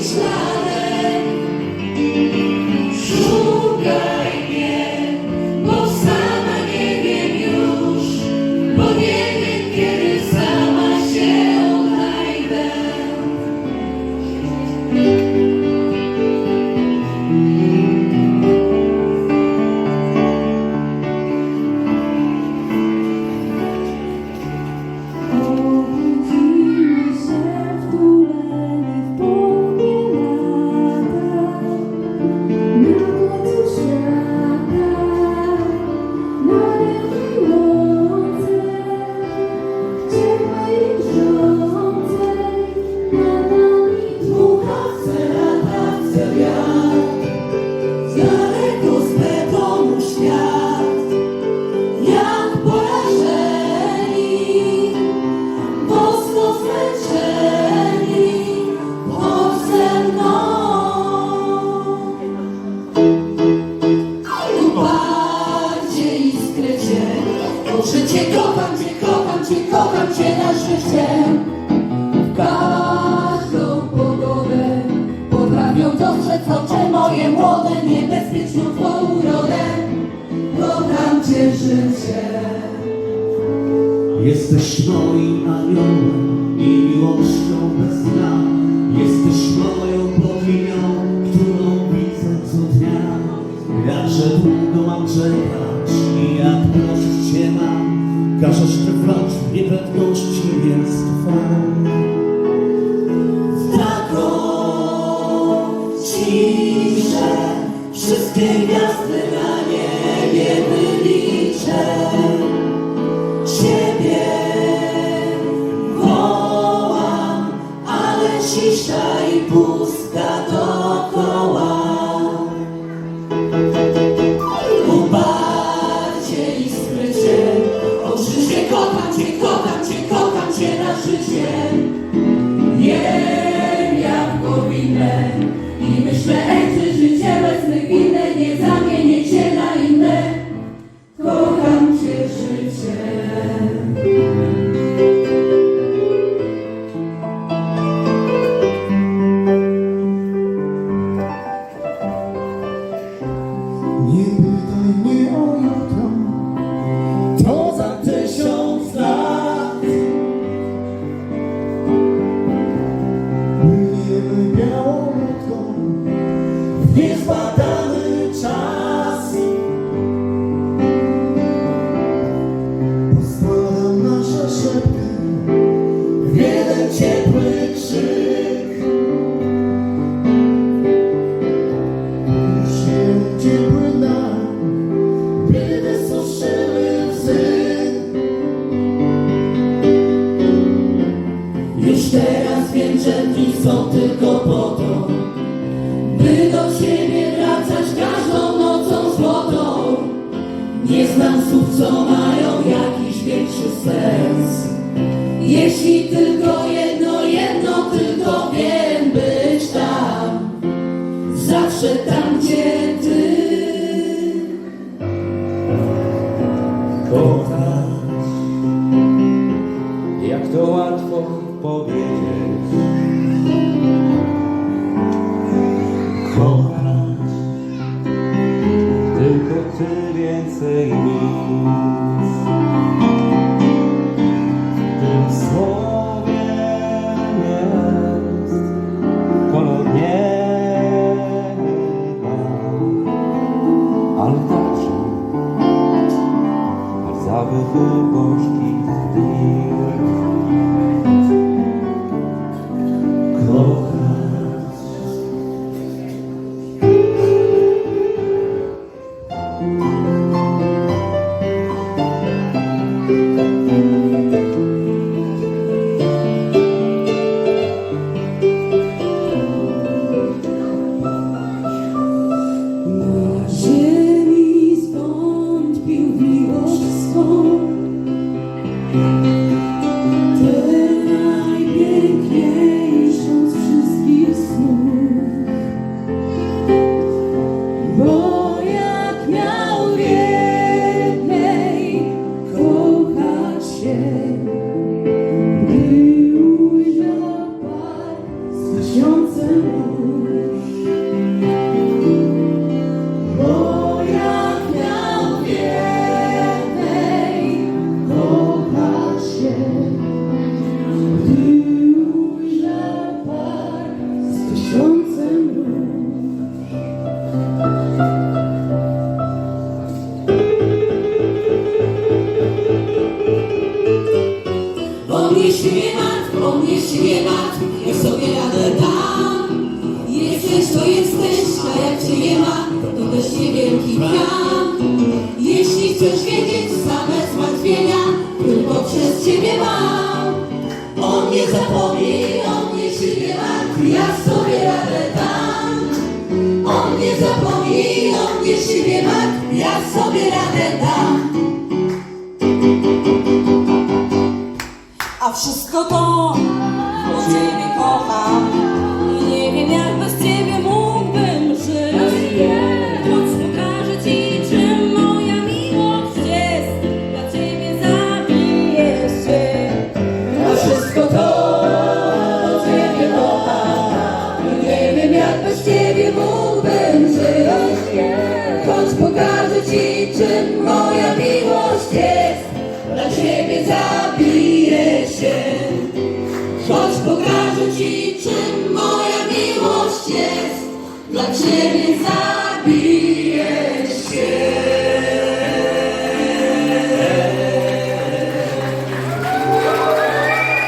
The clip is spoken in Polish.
Krishna. Życie kocham cię, kocham cię, kocham cię na życie. W każdą pogodę potrafią dostrzec oczy moje młode, niebezpieczną twą urodę. Kocham cię życie. Jesteś moim aniołem i miłością bez dna. Jesteś moją boginią, którą widzę co dnia. Jakże długo mam czekać i jak prosić Cię mam. Każesz trwać w niepewności jest Twą. Taką ciszę wszystkie gwiazdy są tylko po to, by do Ciebie wracać każdą nocą złotą. Nie znam słów, co mają jakiś większy sens. Jeśli tylko jedno, jedno tylko wiem, być tam, zawsze tam, gdzie Ty. kochać. Jak to łatwo powiedzieć. Tylko ty więcej się nie martw, on mnie się nie martw, ja sobie radę dam. Jesteś to jesteś, a jak cię nie ma, to też niewielki plan. Jeśli chcesz wiedzieć same zmartwienia, tylko przez ciebie mam. On nie zapomni, on mnie się nie martw, ja sobie radę dam. zapominam Jeśli wiem jak ja sobie radę pokażę Ci, czym moja miłość jest dla Ciebie zabija.